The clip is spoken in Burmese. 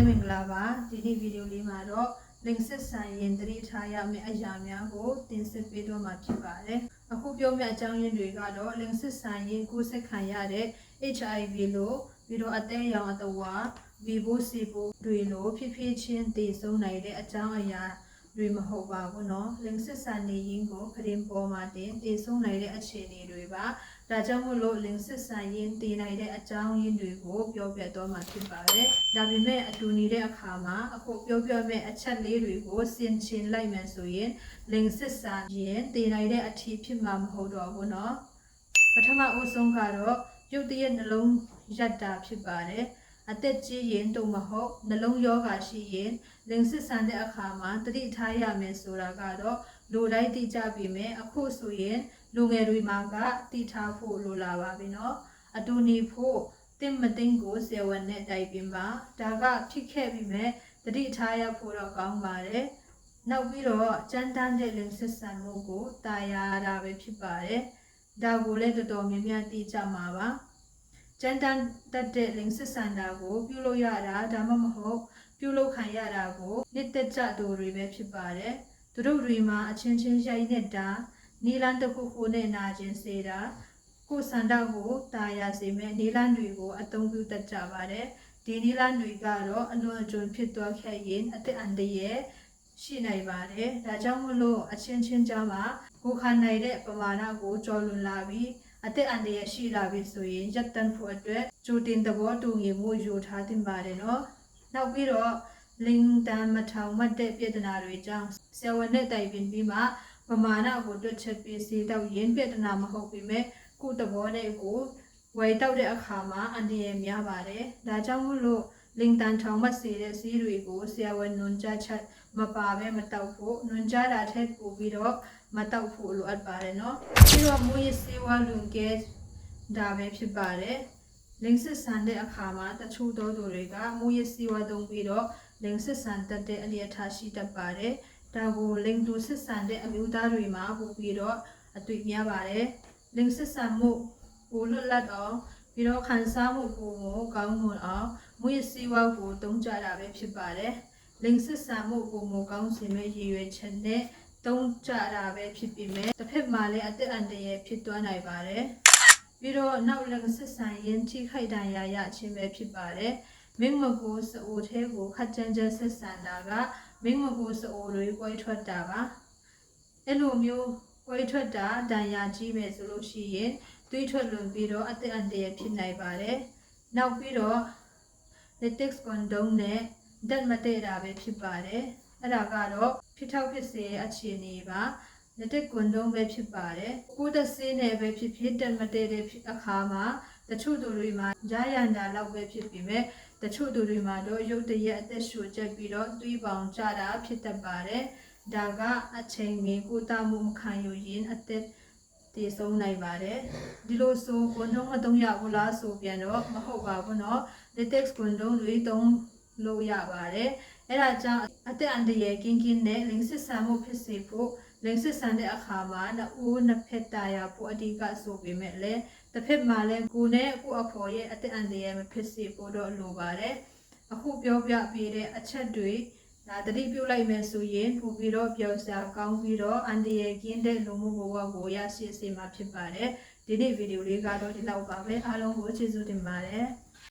လည်းမင်္ဂလာပါဒီနေ့ဗီဒီယိုလေးမှာတော့ link စစ်ဆိုင်ရင်တတိထားရမယ့်အရာများကိုတင်ဆက်ပေးတော့မှာဖြစ်ပါတယ်အခုပြောမယ့်အကြောင်းရင်းတွေကတော့ link စစ်ဆိုင်ရင်ကိုယ်ဆက်ခံရတဲ့ HIV လို့ပြီးတော့အသေးရောင်အတဝါ Vivo Sibo တွေလို့ဖြစ်ဖြစ်ချင်းတည်ဆုံးနိုင်တဲ့အကြောင်းအရာ တွေမဟုတ်ပါဘူးเนาะ link စစ်ဆိုင်နေရင်ကိုခရင်ပေါ်မှာတင်တည်ဆုံးနိုင်တဲ့အခြေအနေတွေပါဒါကြောင့်မို့လို့ link စစ်ဆိုင်ရင်တည်နိုင်တဲ့အကြောင်းရင်းတွေကိုပြောပြတော့မှာဖြစ်ပါတယ်ဒါပေမဲ့အတူနေတဲ့အခါမှာအခုပြောပြမယ့်အချက်လေးတွေကိုစင်ချင်လိုက်မယ်ဆိုရင် link စစ်ဆိုင်ရင်တည်နိုင်တဲ့အထီးဖြစ်မှာမဟုတ်တော့ဘူးเนาะ ပထမအဆုံးကတော့ရုတ်တရက်နှလုံးရက်တာဖြစ်ပါတယ် အသက်ကြီးရင်တုံမဟုတ်နှလုံးရောဂါရှိရင်လင်စစ်ဆန်တဲ့အခါမှာတတိထားရမယ်ဆိုတာကတော့လူတိုင်းသိကြပြီမယ်အခုဆိုရင်လူငယ်တွေမှာကတိထားဖို့လိုလာပါပြီနော်အတူနေဖို့တင့်မတင်ကိုဆယ်ဝန်နဲ့တိုက်ပြင်ပါဒါကဖြစ်ခဲ့ပြီမဲ့တတိထားရဖို့တော့ကောင်းပါတယ်နောက်ပြီးတော့ကြမ်းတမ်းတဲ့လင်စစ်ဆန်မှုကိုတာယာတာပဲဖြစ်ပါတယ်ဒါကိုလည်းတော်တော်များများသိကြမှာပါ ကျန်တန်တက်တဲ့ link စစ်စန်တာကို ပြုလုပ်ရတာဒါမှမဟုတ်ပြုလုပ်ခံရတာကိုနှစ်သက်ကြသူတွေပဲဖြစ်ပါတယ်သူတို့တွေမှာအချင်းချင်းရိုက်နေတာနီလန်တစ်ခုခုနဲ့နာကျင်စေတာကိုယ်စန္ဒကိုတာယာစေမဲ့နီလန်တွေကိုအသုံးပြုတတ်ကြပါတယ်ဒီနီလန်တွေကတော့အလွန်အကျွံဖြစ်သွားခဲ့ရင်အသက်အန္တရာယ်ရှိနိုင်ပါတယ်ဒါကြောင့်မလို့အချင်းချင်းကြားမှာကိုခံနိုင်တဲ့ပမာဏကိုကျော်လွန်လာပြီး အသက်အန္တရာယ်ရှိလာပြီဆိုရင်ရပ်တန့်ဖို့အတွက်ကြိုတင်သဘောတူညီမှုယူထားသင့်ပါတယ်နော်။နောက်ပြီးတော့လင်တန်မထောင်မတ်တဲ့ပြဿနာတွေကြောင့်ဆယ်ဝန်နဲ့တိုင်ပင်ပြီးမှပမာဏကိုတွက်ချက်ပြီးစီတော့ရင်းပြဿနာမဟုတ်ပေမဲ့ကိုယ်သဘောနဲ့ကိုယ်ဝယ်တောက်တဲ့အခါမှာအန္တရာယ်များပါတယ်။ဒါကြောင့်မို့လို့လင်တန်ထောင်မတ်စေတဲ့စီးတွေကိုဆရာဝန်နွန်ကြားချက် မပါဘဲမတောက်ဖို့နွန်ကြားတာထက်ပိုပြီးတော့ မတောက်ဖို့လိုအပ်ပါတယ်เนาะပြီးတော့မွေးစေဝါလွန်ကဲဒါပဲဖြစ်ပါတယ်လင်းစစ်ဆန်တဲ့အခါမှာတချို့သောသူတွေကမွေးစေဝါသုံးပြီးတော့လင်းစစ်ဆန်တတ်တဲ့အလျက်ထားရှိတတ်ပါတယ်ဒါကိုလင်းတူစစ်ဆန်တဲ့အမျိုးသားတွေမှာပို့ပြီးတော့အတွေ့များပါတယ်လင်းစစ်ဆန်မှုကိုလွတ်လပ်အောင်ပြီးတော့ခံစားမှုကိုကောင်းမွန်အောင်မွေးစေဝါကိုတုံးကြတာပဲဖြစ်ပါတယ် လင်းစစ်ဆန်မှုကိုမကောင်းစေမဲ့ရည်ရွယ်ချက်နဲ့တုံးကြတာပဲဖြစ်ပြီးမဲ့တစ်ဖက်မှာလည်းအသက်အန္တရာယ်ဖြစ်သွားနိုင်ပါတယ်ပြီးတော့နောက်လည်းဆက်ဆံရင်ထိခိုက်ဒဏ်ရာရခြင်းပဲဖြစ်ပါတယ်မင်းမကိုစအိုသေးကိုခက်ကြမ်းကြမ်းဆက်ဆံတာကမင်းမကိုစအိုတွေကွဲထွက်တာပါအဲ့လိုမျိုးကွဲထွက်တာဒဏ်ရာကြီးပဲဆိုလို့ရှိရင်သွေးထွက်လွန်ပြီးတော့အသက်အန္တရာယ်ဖြစ်နိုင်ပါတယ်နောက်ပြီးတော့ latex condom နဲ့ ဓာတ်မတည့်တာပဲဖြစ်ပါတယ်အဲ့ဒါကတော့ဖြစ်ထောက်ဖြစ်စေရဲ့အခြေအနေပါလက်တက်ကွန်ဒုံးပဲဖြစ်ပါတယ်ကိုယ်သက်စေးနဲ့ပဲဖြစ်ဖြစ်တက်မတည့်တဲ့အခါမှာတချို့သူတွေမှာဂျာရန်တာလောက်ပဲဖြစ်ပြီးမဲ့တချို့သူတွေမှာတော့ရုပ်တရက်အသက်ရှူချက်ပြီးတော့သွေးပေါင်ကျတာဖြစ်တတ်ပါတယ်ဒါကအချိန်မီကိုတာမှုမခံယူရင်အသက်တည်ဆုံးနိုင်ပါတယ်ဒီလိုဆိုကွန်ဒုံးမသုံးရဘူးလားဆိုပြန်တော့မဟုတ်ပါဘူးเนาะ latex ကွန်ဒုံးတွေသုံး လို့ရပါတယ်အဲ့ဒါကြောင့်အသက်အန္တရာယ်ကင်းကင်းနဲ့လင်းစစ်ဆန်မှုဖြစ်စေဖို့လင်းစစ်ဆန်တဲ့အခါမှာနှစ်ဦးနှစ်ဖက်တာယာဖို့အဓိကဆိုပေမဲ့လည်းတစ်ဖက်မှာလည်းကိုယ်နဲ့ကိုယ်အဖော်ရဲ့အသက်အန္တရာယ်မဖြစ်စေဖို့တော့လိုပါတယ်အခုပြောပြပေးတဲ့အချက်တွေဒါတတိပြုလိုက်မယ်ဆိုရင်ပို့ပြီးတော့ပြောစရာကောင်းပြီးတော့အန္တရာယ်ကင်းတဲ့လူမှုဘဝကိုရရှိစေမှာဖြစ်ပါတယ်ဒီနေ့ဗီဒီယိုလေးကတော့ဒီလောက်ပါပဲအားလုံးကိုကျေးဇူးတင်ပါတယ်